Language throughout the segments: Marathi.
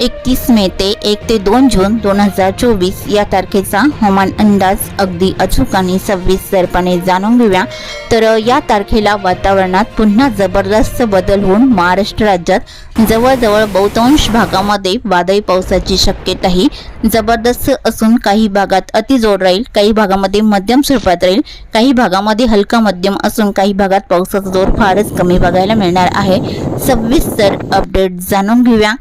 एकतीस मे ते एक ते दोन जून दोन हजार चोवीस या तारखेचा हवामान अंदाज अगदी अचूक आणि सविस्तरपणे जाणून घेऊया. तर या तारखेला वातावरणात पुन्हा जबरदस्त बदल होऊन महाराष्ट्र राज्यात जवळजवळ बहुतांश भागामध्ये वादळी पावसाची शक्यताही जबरदस्त असून काही भागात अतिजोड राहील काही भागामध्ये मध्यम स्वरूपात राहील काही भागामध्ये हलका मध्यम असून काही भागात पावसाचा जोर फारच कमी बघायला मिळणार आहे. सविस्तर अपडेट जाणून घेऊया.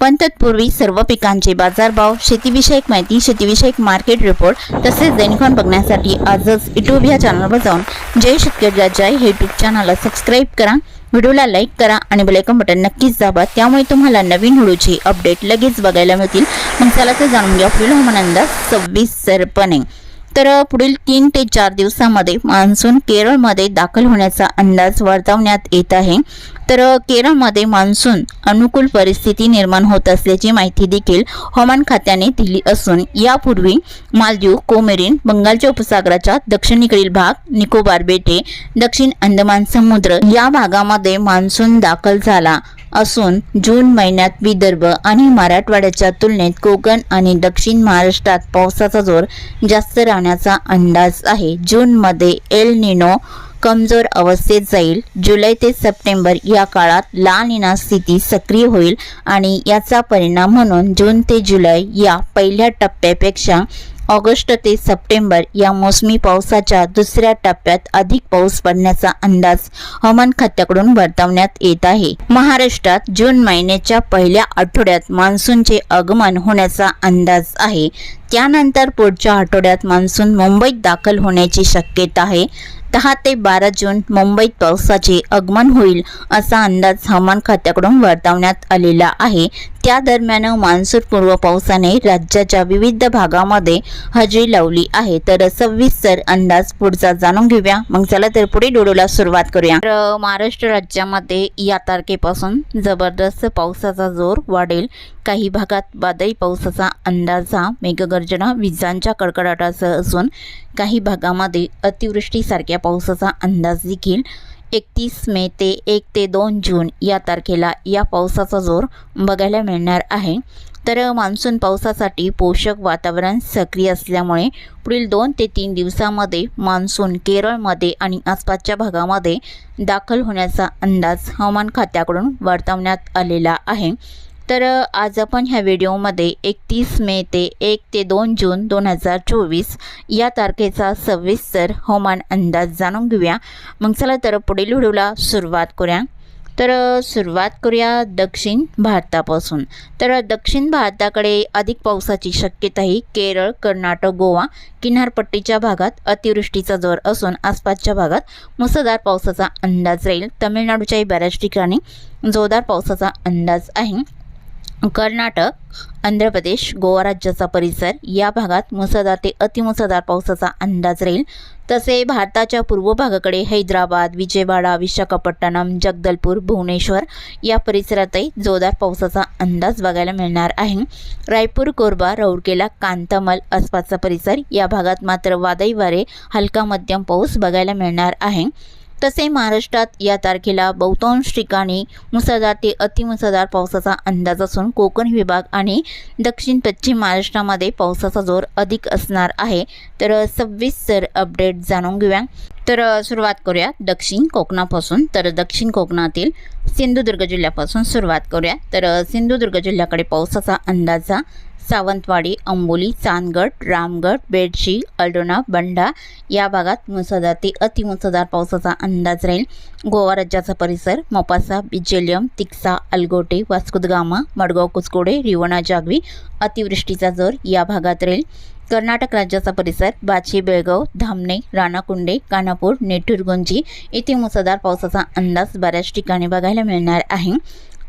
पण तत्पूर्वी सर्व पिकांचे बाजारभाव शेतीविषयक माहिती शेतीविषयक मार्केट रिपोर्ट तसेच दैनिकॉन बघण्यासाठी आजच युट्यूब या चॅनलवर जाऊन जय शेतकरी जय हे युट्यूब चॅनलला सबस्क्राईब करा व्हिडिओला लाईक करा आणि बेलायकन बटन नक्कीच दाबा. त्यामुळे तुम्हाला नवीन व्हिडिओचे अपडेट लगेच बघायला मिळतील. मग चला तर जाणून घ्या पुढील हवामान अंदाज सविस्तरपणे तर पुढील तीन ते चार दिवसामध्ये मान्सून केरळमध्ये दाखल होण्याचा अंदाज वर्तवण्यात येत आहे. तर केरळमध्ये मान्सून अनुकूल परिस्थिती निर्माण होत असल्याची माहिती देखील हवामान खात्याने दिली असून यापूर्वी मालदीव कोमेरिन बंगालच्या उपसागराच्या दक्षिणेकडील भाग निकोबार बेटे दक्षिण अंदमान समुद्र या भागामध्ये मान्सून दाखल झाला. असून जून महिन्यात विदर्भ आणि मराठवाड्याच्या तुलनेत कोकण आणि दक्षिण महाराष्ट्रात पावसाचा जोर जास्त राहण्याचा अंदाज आहे. जूनमध्ये एल निनो कमजोर अवस्थेत जाईल. जुलै ते सप्टेंबर या काळात ला निना स्थिती सक्रिय होईल आणि याचा परिणाम म्हणून जून ते जुलै या पहिल्या टप्प्यापेक्षा ऑगस्ट ते सप्टेंबर या मोसमी पावसाच्या दुसऱ्या टप्प्यात अधिक पाऊस पडण्याचा अंदाज हवामान खात्याकडून वर्तवण्यात येत आहे. महाराष्ट्रात जून महिन्याच्या पहिल्या आठवड्यात मान्सूनचे आगमन होण्याचा अंदाज आहे. त्यानंतर पुढच्या आठवड्यात मान्सून मुंबईत दाखल होण्याची शक्यता आहे. दहा ते बारा जून मुंबईत पावसाचे आगमन होईल असा अंदाज हवामान खात्याकडून वर्तवण्यात आलेला आहे. त्या दरम्यान मान्सूनपूर्व पावसाने राज्याच्या विविध भागामध्ये हजेरी लावली आहे. तर सविस्तर अंदाज पुढचा जाणून घेऊया. मग चला तर पुढे डोडोला सुरुवात करूया. तर महाराष्ट्र राज्यामध्ये या तारखेपासून जबरदस्त पावसाचा जोर वाढेल. काही भागात वादळी पावसाचा अंदाज हा मेघगर्जना विजांच्या कडकडाटासह असून काही भागामध्ये अतिवृष्टीसारख्या पावसाचा अंदाज देखील एकतीस मे ते एक ते दोन जून या तारखेला या पावसाचा जोर बघायला मिळणार आहे. तर मान्सून पावसासाठी पोषक वातावरण सक्रिय असल्यामुळे पुढील दोन ते तीन दिवसामध्ये मान्सून केरळमध्ये आणि आसपासच्या भागामध्ये दाखल होण्याचा अंदाज हवामान खात्याकडून वर्तवण्यात आलेला आहे. तर आज आपण ह्या व्हिडिओमध्ये एकतीस मे ते एक ते दोन जून दोन हजार चोवीस या तारखेचा सविस्तर हवामान अंदाज जाणून घेऊया. मग चला तर पुढील व्हिडिओला सुरुवात करूया. तर सुरुवात करूया दक्षिण भारतापासून. तर दक्षिण भारताकडे अधिक पावसाची शक्यताही केरळ कर्नाटक गोवा किनारपट्टीच्या भागात अतिवृष्टीचा जोर असून आसपासच्या भागात मुसळधार पावसाचा अंदाज राहील. तमिळनाडूच्याही बऱ्याच ठिकाणी जोरदार पावसाचा अंदाज आहे. कर्नाटक आंध्र प्रदेश गोवा राज्याचा परिसर. या भागात मुसळधार ते अतिमुसळधार पावसाचा अंदाज राहील. तसे भारताच्या पूर्व भागाकडे हैदराबाद विजयवाडा विशाखापट्टणम जगदलपूर भुवनेश्वर या परिसरातही जोरदार पावसाचा अंदाज बघायला मिळणार आहे. रायपूर कोरबा राऊरकेला कांतामल आसपासचा परिसर या भागात मात्र वादळी वारे हलका मध्यम पाऊस बघायला मिळणार आहे. तसे महाराष्ट्रात या तारखेला बहुतांश ठिकाणी मुसळधार ते अतिमुसळधार पावसाचा अंदाज असून कोकण विभाग आणि दक्षिण पश्चिम महाराष्ट्रामध्ये पावसाचा जोर अधिक असणार आहे. तर सविस्तर अपडेट जाणून घेऊया. तर सुरुवात करूया दक्षिण कोकणापासून. तर दक्षिण कोकणातील सिंधुदुर्ग जिल्ह्यापासून सुरुवात करूया. तर सिंधुदुर्ग जिल्ह्याकडे पावसाचा अंदाजा सावंतवाडी अंबोली चांदगड रामगड बेडशी अल्डोना बंडा या भागात मुसळधार ते अतिमुसळधार पावसाचा अंदाज राहील. गोवा राज्याचा परिसर मोपासा बिजेलियम तिक्सा अलगोटे वास्कुदगामा मडगाव कुसकोडे रिवणा जागवी अतिवृष्टीचा जोर या भागात राहील. कर्नाटक राज्याचा परिसर बाची बेळगाव धामणे राणाकुंडे कानापूर नेटूरगुंजी येथे मुसळधार पावसाचा अंदाज बऱ्याच ठिकाणी बघायला मिळणार आहे.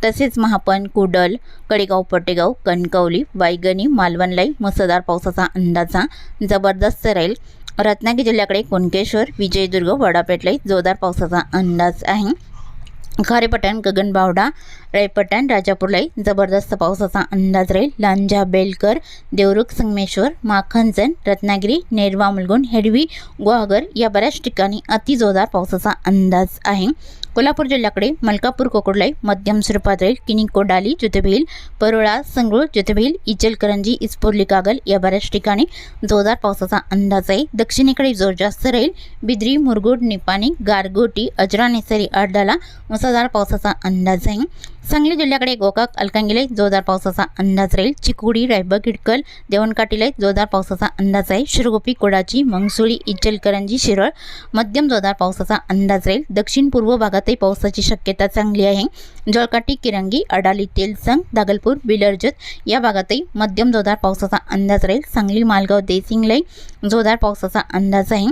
तसेच महापण कुडल कडेगाव पटेगाव कणकवली वायगणी मालवणलाई मुसळधार पावसाचा अंदाजा जबरदस्त राहील रत्नागिरी जिल्ह्याकडे कुणकेश्वर विजयदुर्ग वडापेटलाई जोरदार पावसाचा अंदाज आहे. खारेपटण गगनबावडा रायपटण राजापूरलाई जबरदस्त पावसाचा अंदाज राहील. लांजा बेलकर देवरुख संगमेश्वर माखनजन रत्नागिरी नेरवा मुलगुण हेडवी गुहागर या बऱ्याच ठिकाणी अतिजोरदार पावसाचा अंदाज आहे. कोल्हापूर जिल्ह्याकडे मलकापूर कोकडलाई मध्यम स्वरूपात राहील. किनी कोडाली ज्योतिबील परोळा संगरूळ ज्योतिबील इचलकरंजी इस्पोर्ली कागल या बऱ्याच ठिकाणी जोरदार पावसाचा अंदाज आहे. दक्षिणेकडे जोर जास्त राहील. बिद्री मुरगुड निपाणी गारगोटी अजरा नेसरी आडदाला मुसळधार पावसाचा अंदाज आहे. सांगली जिल्ह्याकडे गोकाक अलकांगिले जोरदार पावसाचा अंदाज राहील. चिकुडी रायब किडकल देवणकाटीला जोरदार पावसाचा अंदाज आहे. शिरगोपी कोडाची मंगसुळी इचलकरंजी शिरळ मध्यम जोरदार पावसाचा अंदाज राहील. दक्षिण पूर्व भागातही पावसाची शक्यता चांगली आहे. जळकाटी किरंगी अडाली तेलसंग दागलपूर बिलर्जत या भागातही मध्यम जोरदार पावसाचा अंदाज राहील. सांगली मालगाव देसिंगलाई जोरदार पावसाचा अंदाज आहे.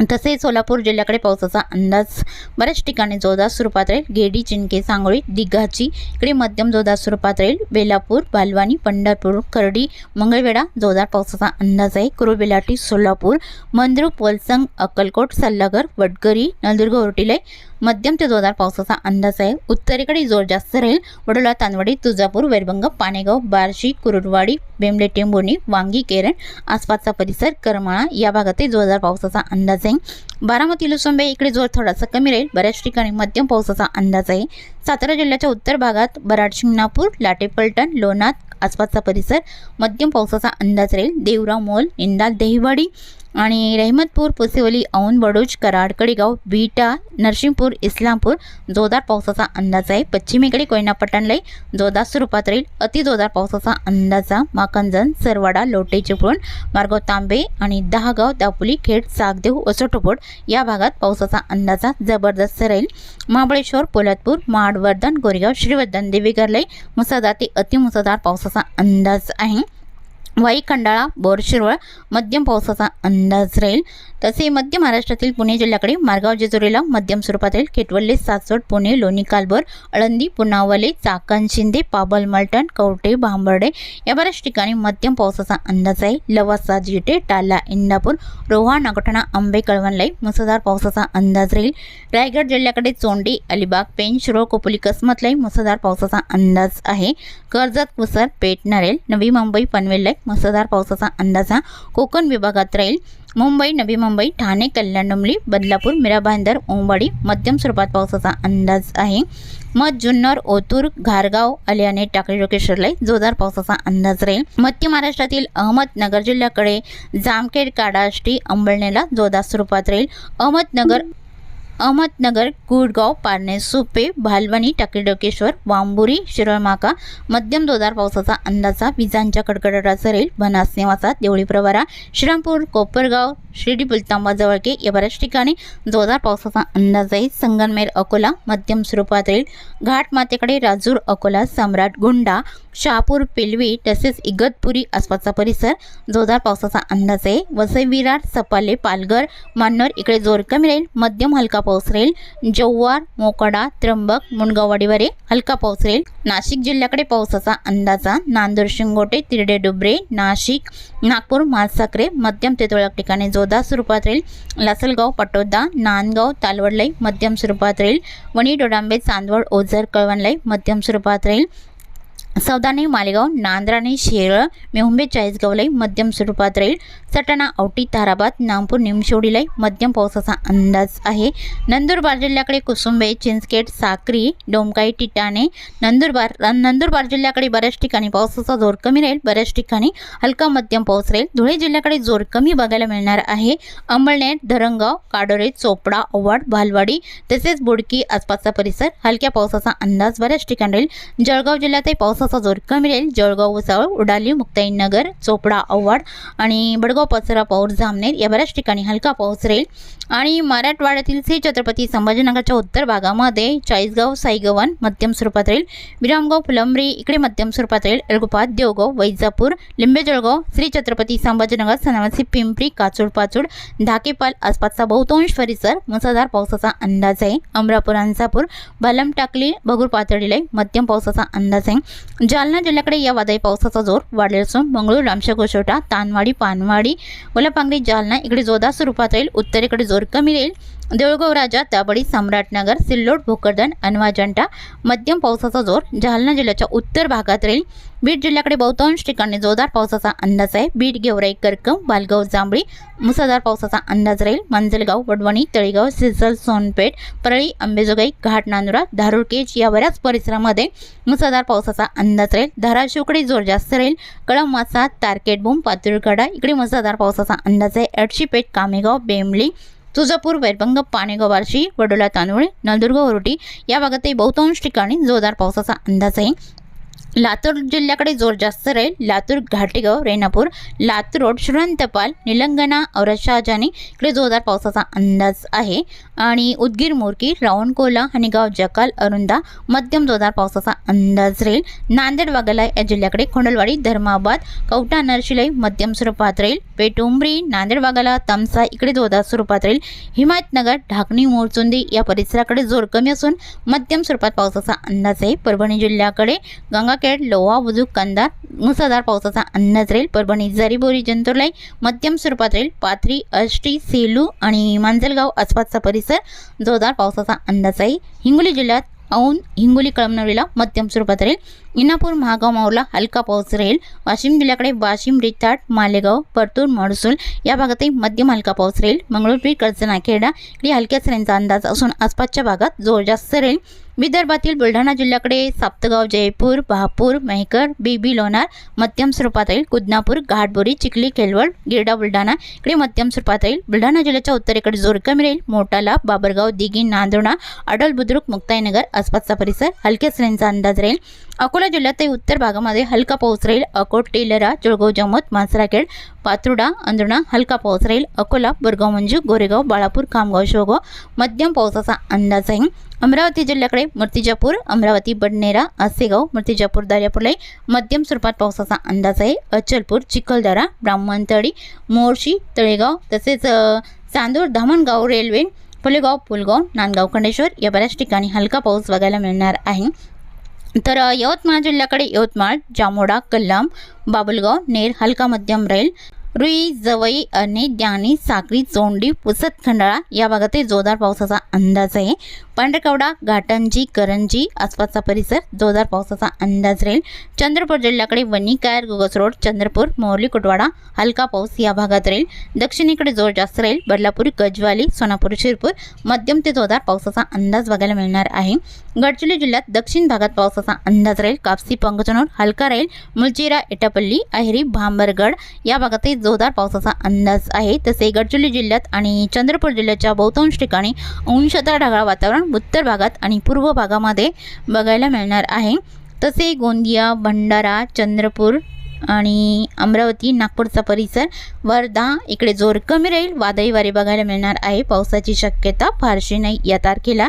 तसेच सोलापूर जिल्ह्याकडे पावसाचा अंदाज बऱ्याच ठिकाणी जोरदार स्वरूपात राहील. गेडी चिंके सांगोळी दिघाची इकडे मध्यम जोरदार स्वरूपात राहील. बेलापूर बालवानी पंढरपूर करडी मंगळवेढा जोरदार पावसाचा अंदाज आहे. कुरुबेलाटी सोलापूर मंद्रुक वलसंग अक्कलकोट सल्लागर वडगरी नलदुर्ग ओरटिले मध्यम ते जोरदार पावसाचा अंदाज आहे. उत्तरेकडे जोर जास्त राहील. वडोला तानवाडी तुळजापूर वैरभंग पाणेगाव बार्शी कुरुडवाडी बेंबले टेंबोणी वांगी केरण आसपासचा परिसर करमाळा या भागातही जोरदार पावसाचा अंदाज आहे. बारामती लुसंबे इकडे जोर थोडासा कमी राहील. बऱ्याच ठिकाणी मध्यम पावसाचा अंदाज आहे. सातारा जिल्ह्याच्या उत्तर भागात बराड शिंगणापूर लाटेपलटण लोणात आसपासचा परिसर मध्यम पावसाचा अंदाज राहील. देवराव मोल इंदाल देहिवाडी आणि रहमतपूर पुसेवली औन बडोज कराड कडेगाव बीटा नरसिंहपूर इस्लामपूर जोरदार पावसाचा अंदाज आहे. पश्चिमेकडे कोयनापट्टण पट्टणलाई जोरदार स्वरूपात राहील. अतिजोरदार पावसाचा अंदाजा माकंजन सरवाडा लोटे चिपळूण मार्गाव तांबे आणि दहागाव दापोली खेड सागदेव वसोटोपोड या भागात पावसाचा अंदाजा जबरदस्त राहील. महाबळेश्वर पोलादपूर माडवर्धन गोरेगाव श्रीवर्धन देवीगरलाई मुसळधार ते अतिमुसळधार पावसाचा अंदाज आहे. वाई खंडाळा बोरशिरवळ मध्यम पावसाचा अंदाज राहील. तसे मध्य महाराष्ट्रातील पुणे जिल्ह्याकडे मारगाव जेजुरीला मध्यम स्वरूपातील खेटवल्ले सासवड पुणे लोणी कालभर अळंदी पुनावले चाकण शिंदे पाबल मलटण कवटे भांबर्डे या बऱ्याच ठिकाणी मध्यम पावसाचा अंदाज आहे. लवासा जिटे टाला इंदापूर रोहा नागोठणा आंबे कळवणलाई मुसळधार पावसाचा अंदाज राहील. रायगड जिल्ह्याकडे चोंडी अलिबाग पेन शिरोळ कोपोली कसमतलाई मुसळधार पावसाचा अंदाज आहे. कर्जत कुसर पेठ नरेल नवी मुंबई पनवेललाई मुसळधार पावसाचा अंदाज हा. कोकण विभागात राहील. मुंबई नवी मुंबई ठाणे कल्याण डोंबली बदलापूर मीरा भाईंदर ओंबाडी मध्यम स्वरूपात पावसाचा अंदाज आहे. मध जुन्नर ओतूर घारगाव अलियाने टाकळी लोकेश्वरलाई जोरदार पावसाचा अंदाज राहील. मध्य महाराष्ट्रातील अहमदनगर जिल्ह्याकडे जामखेड काडाष्टी अंबळनेला जोरदार स्वरूपात राहील. अहमदनगर अहमदनगर गुडगाव पारणे सुपे भालवणी टाकीडोकेश्वर वांबुरी शिरळमाका मध्यम जोरदार पावसाचा अंदाजा विजांच्या कडकडाटाचा रेल बनास निवासात देवळी प्रवारा श्रीरामपूर कोपरगाव शिर्डी पुलतांबाजवळ की या बऱ्याच ठिकाणी जोरदार पावसाचा अंदाज आहे. संगनमेर अकोला मध्यम स्वरूपात राहील घाटमातेकडे राजूर अकोला सम्राट गुंडा शहापूर पिलवी तसेच इगतपुरी आसपासचा परिसर जोरदार पावसाचा अंदाज आहे. वसई विरार सपाले पालघर मान्नर इकडे जोर कमी राहील. मध्यम हलका पाऊस राहील. जव्हार मोकडा त्र्यंबक मुणगाववाडीवरे हलका पाऊस राहील. नाशिक जिल्ह्याकडे पावसाचा अंदाजा नांदूर शिंगोटे तिरडे डुबरे नाशिक नागपूर मालसाकरे मध्यम ते तुरळक ठिकाणी जोरदार स्वरूपात राहील लासलगाव पटोदा नांदगाव तालवडलाई मध्यम स्वरूपात राहील वणी डोडांबे चांदवड ओझर कळवणलाई मध्यम स्वरूपात राहील सौदाने मालेगाव नांद्राने शेरळ मेहुंबे चाळीसगावलाई मध्यम स्वरूपात राहील सटाणा औटी ताराबाद नागपूर निमशेवडीलाई मध्यम पावसाचा अंदाज आहे नंदुरबार जिल्ह्याकडे कुसुंबे चिंचखेड साक्री डोमकाई टिटाणे नंदुरबार नंदुरबार जिल्ह्याकडे बऱ्याच ठिकाणी पावसाचा जोर कमी राहील बऱ्याच ठिकाणी हलका मध्यम पाऊस राहील धुळे जिल्ह्याकडे जोर कमी बघायला मिळणार आहे अंबळनेर धरणगाव काडोरे चोपडा ओवाड भालवाडी तसेच बुडकी आसपासचा परिसर हलक्या पावसाचा अंदाज बऱ्याच ठिकाणी राहील जळगाव जिल्ह्यातही पावसाचा जोर कमी राहील जळगाव उसाळ उडाली मुक्ताईनगर चोपडा ओवाड आणि बडगाव पचरा पाऊर जामनेर या बऱ्याच ठिकाणी हलका पाऊस राहील. आणि मराठवाड्यातील श्री छत्रपती संभाजीनगरच्या उत्तर भागामध्ये चाळीसगाव साईगवन मध्यम स्वरूपात राहील. विरामगाव फुलंबरी इकडे मध्यम स्वरूपात राहील. अलगुपात देवगाव वैजापूर लिंबे जळगाव श्री छत्रपती संभाजीनगर सनावासी पिंपरी काचूड पाचूड धाकेपाल आसपासचा बहुतांश परिसर मुसळधार पावसाचा अंदाज आहे. अमरापूर अंसापूर बलम टाकली बगूर पातळीला मध्यम पावसाचा अंदाज आहे. जालना जिल्ह्याकडे या वादळी पावसाचा जोर वाढलेला असून मंगळूर रामशा तानवाडी पानवाडी वलपांगरी जालना इकडे जोरदार स्वरूपात राहील. उत्तरेकडे जोर कमी राहील. देऊळगाव राजा दाबडी सम्राटनगर सिल्लोड भोकरदन अनवाजंटा मध्यम पावसाचा जोर जालना जिल्ह्याच्या उत्तर भागात राहील. बीड जिल्ह्याकडे बहुतांश ठिकाणी जोरदार पावसाचा अंदाज आहे. बीड गेवराई करकम बालगाव जांभळी मुसळधार पावसाचा अंदाज राहील. मांजलगाव वडवणी तळेगाव सिसल सोनपेठ परळी अंबेजोगाई घाट नांदुरा धारुळकेज या बऱ्याच परिसरामध्ये मुसळधार पावसाचा अंदाज राहील. धाराशिवकडे जोर जास्त राहील. कळम मासा तारकेट बूम पातुरकडा इकडे मुसळधार पावसाचा अंदाज आहे. एडशीपेठ कामेगाव बेंबली तुळजापूर वैरभंग पाणेगाव बार्शी वडोला तांदुळे नळदुर्ग वरोटी या भागातही बहुतांश ठिकाणी जोरदार पावसाचा अंदाज आहे. लातूर जिल्ह्याकडे जोर जास्त राहील. लातूर घाटेगाव रेणापूर लातूर रोड श्रीरंतपाल निलंगणा औरत शहाजानी इकडे जोरदार पावसाचा अंदाज आहे. आणि उदगीर मोरकी रावणकोला आणि गाव जकाल अरुंदा मध्यम जोरदार पावसाचा अंदाज राहील. नांदेड वाघाला या जिल्ह्याकडे खोंडलवाडी धर्माबाद कवठा नरशिलाई मध्यम स्वरूपात राहील. पेटुंबरी नांदेड वाघाला तमसा इकडे जोरदार स्वरूपात राहील. हिमायतनगर ढाकणी मोरचुंदी या परिसराकडे जोर कमी असून मध्यम स्वरूपात पावसाचा अंदाज आहे. परभणी जिल्ह्याकडे गंगा गंगाखेड लोहा बुजुक कंदार मुसळधार पावसाचा अंदाज राहील. परभणी जरीबोरी जंतुर्लाई मध्यम स्वरूपात राहील. पाथरी अष्टी सेलू आणि मांजलगाव आसपासचा परिसर जोरदार पावसाचा अंदाज आहे हिंगोली जिल्ह्यात औंध हिंगोली कळमनुरीला मध्यम स्वरूपात राहील. इनापूर महागाव माऊला हलका पाऊस राहील वाशिम जिल्ह्याकडे वाशिम रिताट मालेगाव परतूर महसूल या भागातही मध्यम हलका पाऊस राहील मंगळूरपीठ कर्जनाखेडा इकडे हलक्या सरींचा अंदाज असून आसपासच्या भागात जोर जास्त राहील विदर्भातील बुलढाणा जिल्ह्याकडे साप्तगाव जयपूर बहापूर मेहकर बीबी लोणार मध्यम स्वरूपात राहील कुदनापूर घाटबोरी चिखली खेलवड गिरडा बुलढाणा इकडे मध्यम स्वरूपात राहील बुलढाणा जिल्ह्याच्या उत्तरेकडे जोर कमी राहील मोटाला बाबरगाव दिघी नांदोणा अडल बुद्रुक मुक्ताईनगर आसपासचा परिसर हलक्या सरींचा अंदाज राहील अकोला जिल्ह्यातही उत्तर भागामध्ये हलका पाऊस राहील. अकोट टेलरा जळगाव जमत मांसराखेड पात्रुडा अंधुणा हलका पाऊस राहील. अकोला बोरगाव मंजू गोरेगाव बाळापूर खामगाव शोगाव मध्यम पावसाचा अंदाज आहे. अमरावती जिल्ह्याकडे मूर्तिजापूर अमरावती बडनेरा आसेगाव मूर्तिजापूर दर्यापूरलाही मध्यम स्वरूपात पावसाचा अंदाज आहे. अचलपूर चिखलदरा ब्राह्मणतळी मोर्शी तळेगाव तसेच चांदूर धामणगाव रेल्वे फुलेगाव पुलगाव नांदगाव खंडेश्वर या बऱ्याच ठिकाणी हलका पाऊस बघायला मिळणार आहे. तर यवतमाळ जिल्ह्याकडे यवतमाळ जामोडा कल्लाम बाबुलगाव नेर हलका मध्यम राहील रुई जवई आणि द्यानी साक्री चोंडी पुसत खंडाळा या भागातही जोरदार पावसाचा अंदाज आहे. पांढरकवडा घाटंजी करंजी आसपासचा परिसर जोरदार पावसाचा अंदाज राहील. चंद्रपूर जिल्ह्याकडे वनी कायर गुगस रोड चंद्रपूर मोरली कुटवाडा हलका पाऊस या भागात राहील. दक्षिणेकडे जोर जास्त राहील. बदलापूर गजवाली सोनापूर शिरपूर मध्यम ते जोरदार पावसाचा अंदाज बघायला मिळणार आहे. गडचिरोली जिल्ह्यात दक्षिण भागात पावसाचा अंदाज राहील. कापसी पंगचनोर हलका राहील. मुलचिरा एटापल्ली अहेरी भांबरगड या भागातही जोरदार पावसाचा अंदाज आहे. तसे गडचिरोली जिल्ह्यात आणि चंद्रपूर जिल्ह्याच्या बहुतांश ठिकाणी अंशतः ढगाळ वातावरण उत्तर भागात आणि पूर्व भागामध्ये बघायला मिळणार आहे. तसे गोंदिया भंडारा चंद्रपूर आणि अमरावती नागपूरचा परिसर वर्धा इकडे जोर कमी राहील. वादळी वारे बघायला मिळणार आहे. पावसाची शक्यता फारशी नाही. या तारखेला